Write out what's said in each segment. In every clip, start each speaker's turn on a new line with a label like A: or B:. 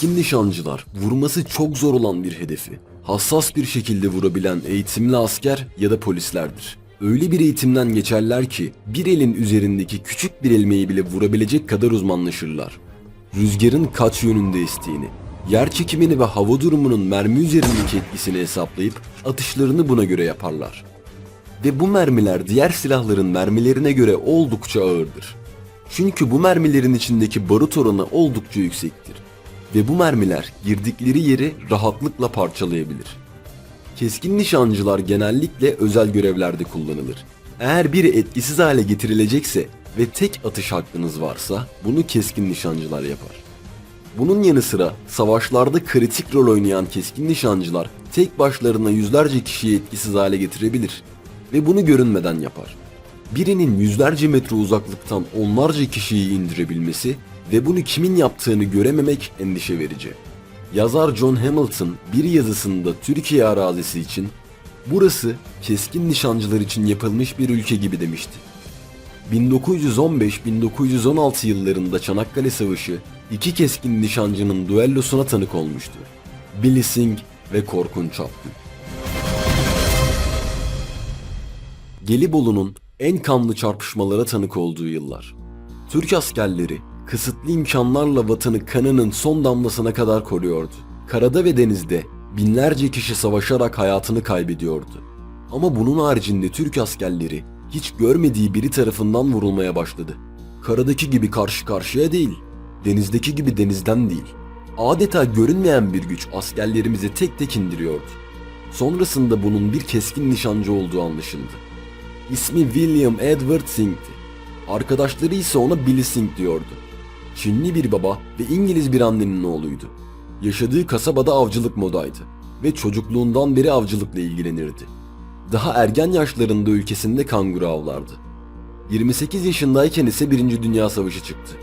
A: Keskin nişancılar vurması çok zor olan bir hedefi hassas bir şekilde vurabilen eğitimli asker ya da polislerdir. Öyle bir eğitimden geçerler ki bir elin üzerindeki küçük bir elmeyi bile vurabilecek kadar uzmanlaşırlar. Rüzgarın kaç yönünde estiğini, yer çekimini ve hava durumunun mermi üzerindeki etkisini hesaplayıp atışlarını buna göre yaparlar. Ve bu mermiler diğer silahların mermilerine göre oldukça ağırdır. Çünkü bu mermilerin içindeki barut oranı oldukça yüksektir. Ve bu mermiler girdikleri yeri rahatlıkla parçalayabilir. Keskin nişancılar genellikle özel görevlerde kullanılır. Eğer biri etkisiz hale getirilecekse ve tek atış hakkınız varsa bunu keskin nişancılar yapar. Bunun yanı sıra savaşlarda kritik rol oynayan keskin nişancılar tek başlarına yüzlerce kişiyi etkisiz hale getirebilir ve bunu görünmeden yapar. Birinin yüzlerce metre uzaklıktan onlarca kişiyi indirebilmesi ve bunu kimin yaptığını görememek endişe verici. Yazar John Hamilton bir yazısında Türkiye arazisi için burası keskin nişancılar için yapılmış bir ülke gibi demişti. 1915-1916 yıllarında Çanakkale Savaşı iki keskin nişancının düellosuna tanık olmuştu. Billy Singh ve Korkunç Abdül. Gelibolu'nun en kanlı çarpışmalara tanık olduğu yıllar. Türk askerleri kısıtlı imkanlarla vatanı kanının son damlasına kadar koruyordu. Karada ve denizde binlerce kişi savaşarak hayatını kaybediyordu. Ama bunun haricinde Türk askerleri hiç görmediği biri tarafından vurulmaya başladı. Karadaki gibi karşı karşıya değil, denizdeki gibi denizden değil. Adeta görünmeyen bir güç askerlerimizi tek tek indiriyordu. Sonrasında bunun bir keskin nişancı olduğu anlaşıldı. İsmi William Edward Singh'ti. Arkadaşları ise ona Billy Singh diyordu. Çinli bir baba ve İngiliz bir annenin oğluydu. Yaşadığı kasabada avcılık modaydı ve çocukluğundan beri avcılıkla ilgilenirdi. Daha ergen yaşlarında ülkesinde kanguru avlardı. 28 yaşındayken ise 1. Dünya Savaşı çıktı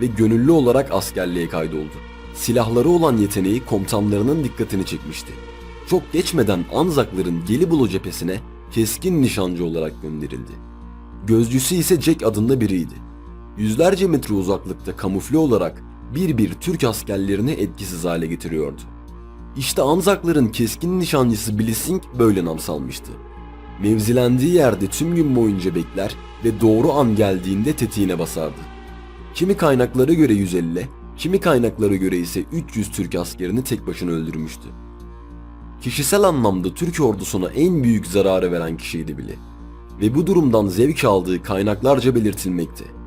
A: ve gönüllü olarak askerliğe kaydoldu. Silahları olan yeteneği komutanlarının dikkatini çekmişti. Çok geçmeden Anzakların Gelibolu cephesine keskin nişancı olarak gönderildi. Gözcüsü ise Jack adında biriydi. Yüzlerce metre uzaklıkta kamufle olarak bir bir Türk askerlerini etkisiz hale getiriyordu. İşte Anzakların keskin nişancısı Billy Singh böyle nam salmıştı. Mevzilendiği yerde tüm gün boyunca bekler ve doğru an geldiğinde tetiğine basardı. Kimi kaynaklara göre 150, kimi kaynaklara göre ise 300 Türk askerini tek başına öldürmüştü. Kişisel anlamda Türk ordusuna en büyük zararı veren kişiydi Billy. Ve bu durumdan zevk aldığı kaynaklarca belirtilmekte.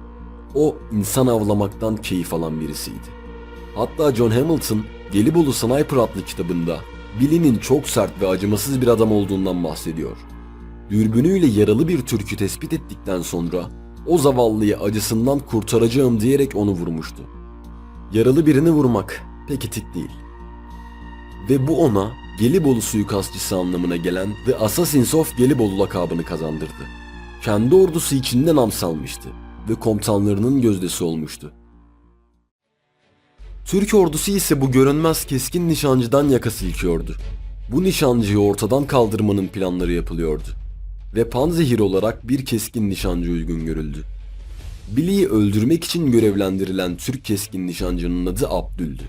A: O insan avlamaktan keyif alan birisiydi. Hatta John Hamilton Gelibolu Sniper adlı kitabında Billy'nin çok sert ve acımasız bir adam olduğundan bahsediyor. Dürbünüyle yaralı bir Türk'ü tespit ettikten sonra o zavallıyı acısından kurtaracağım diyerek onu vurmuştu. Yaralı birini vurmak pek etik değil. Ve bu ona Gelibolu suikastçısı anlamına gelen The Assassins of Gelibolu lakabını kazandırdı. Kendi ordusu içinde nam salmıştı ve komutanlarının gözdesi olmuştu. Türk ordusu ise bu görünmez keskin nişancıdan yaka silkiyordu. Bu nişancıyı ortadan kaldırmanın planları yapılıyordu. Ve panzehir olarak bir keskin nişancı uygun görüldü. Billy'yi öldürmek için görevlendirilen Türk keskin nişancının adı Abdül'dü.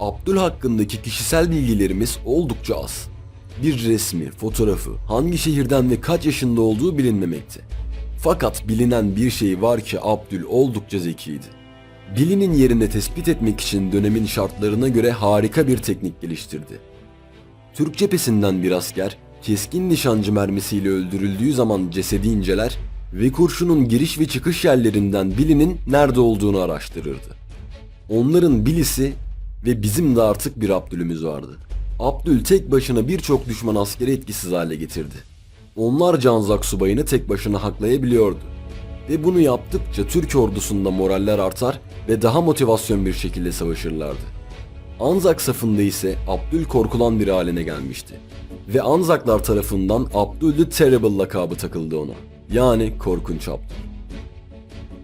A: Abdül hakkındaki kişisel bilgilerimiz oldukça az. Bir resmi, fotoğrafı, hangi şehirden ve kaç yaşında olduğu bilinmemekte. Fakat bilinen bir şey var ki Abdül oldukça zekiydi. Billy'nin yerini tespit etmek için dönemin şartlarına göre harika bir teknik geliştirdi. Türk cephesinden bir asker keskin nişancı mermisiyle öldürüldüğü zaman cesedi inceler ve kurşunun giriş ve çıkış yerlerinden Billy'nin nerede olduğunu araştırırdı. Onların Billy'si ve bizim de artık bir Abdül'ümüz vardı. Abdül tek başına birçok düşman askeri etkisiz hale getirdi. Onlarca Anzak subayını tek başına haklayabiliyordu. Ve bunu yaptıkça Türk ordusunda moraller artar ve daha motivasyon bir şekilde savaşırlardı. Anzak safında ise Abdül korkulan bir haline gelmişti. Ve Anzaklar tarafından Abdül the Terrible lakabı takıldı ona. Yani Korkunç Abdül.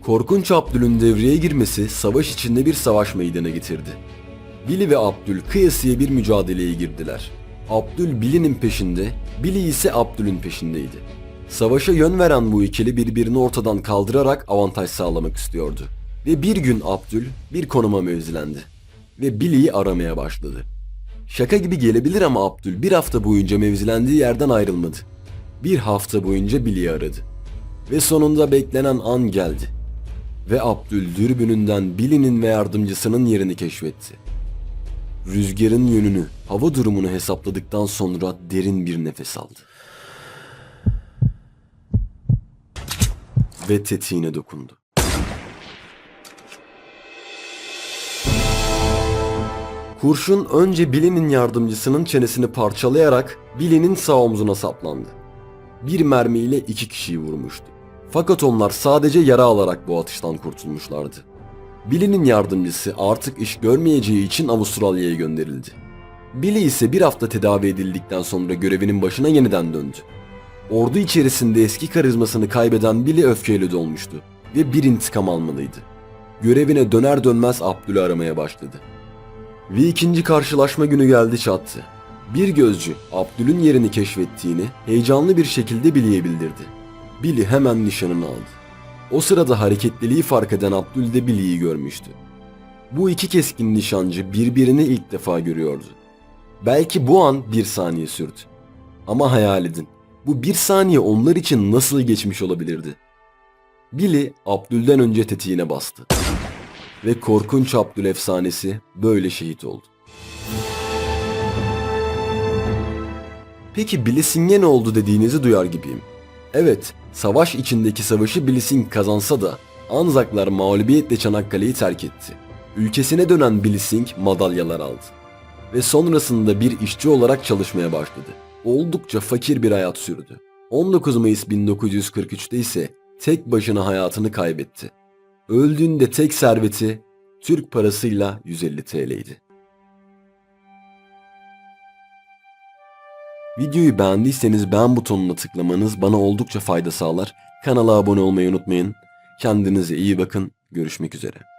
A: Korkunç Abdül'ün devreye girmesi savaş içinde bir savaş meydana getirdi. Billy ve Abdül kıyasıya bir mücadeleye girdiler. Abdül Billy'nin peşinde, Billy ise Abdül'ün peşindeydi. Savaşa yön veren bu ikili birbirini ortadan kaldırarak avantaj sağlamak istiyordu. Ve bir gün Abdül bir konuma mevzilendi. ve Billy'yi aramaya başladı. Şaka gibi gelebilir ama Abdül bir hafta boyunca mevzilendiği yerden ayrılmadı. Bir hafta boyunca Billy'yi aradı. Ve sonunda beklenen an geldi. Ve Abdül dürbününden Billy'nin ve yardımcısının yerini keşfetti. Rüzgarın yönünü, hava durumunu hesapladıktan sonra derin bir nefes aldı. Ve tetiğine dokundu. Kurşun önce Billy'nin yardımcısının çenesini parçalayarak Billy'nin sağ omzuna saplandı. Bir mermiyle iki kişiyi vurmuştu. Fakat onlar sadece yara alarak bu atıştan kurtulmuşlardı. Billy'nin yardımcısı artık iş görmeyeceği için Avustralya'ya gönderildi. Billy ise bir hafta tedavi edildikten sonra görevinin başına yeniden döndü. Ordu içerisinde eski karizmasını kaybeden Billy öfkeyle dolmuştu ve bir intikam almalıydı. Görevine döner dönmez Abdül'ü aramaya başladı. Ve ikinci karşılaşma günü geldi çattı. Bir gözcü Abdül'ün yerini keşfettiğini heyecanlı bir şekilde Billy'ye bildirdi. Billy hemen nişanını aldı. O sırada hareketliliği fark eden Abdül de Billy'yi görmüştü. Bu iki keskin nişancı birbirini ilk defa görüyordu. Belki bu an bir saniye sürdü. Ama hayal edin. Bu bir saniye onlar için nasıl geçmiş olabilirdi? Billy Abdül'den önce tetiğine bastı. Ve korkunç Abdül efsanesi böyle şehit oldu. Peki Blissing'e ne oldu dediğinizi duyar gibiyim. Evet, savaş içindeki savaşı Blissing kazansa da Anzaklar mağlubiyetle Çanakkale'yi terk etti. Ülkesine dönen Blissing madalyalar aldı. Ve sonrasında bir işçi olarak çalışmaya başladı. Oldukça fakir bir hayat sürdü. 19 Mayıs 1943'te ise tek başına hayatını kaybetti. Öldüğünde tek serveti Türk parasıyla 150 TL'ydi. Videoyu beğendiyseniz beğen butonuna tıklamanız bana oldukça fayda sağlar. Kanala abone olmayı unutmayın. Kendinize iyi bakın. Görüşmek üzere.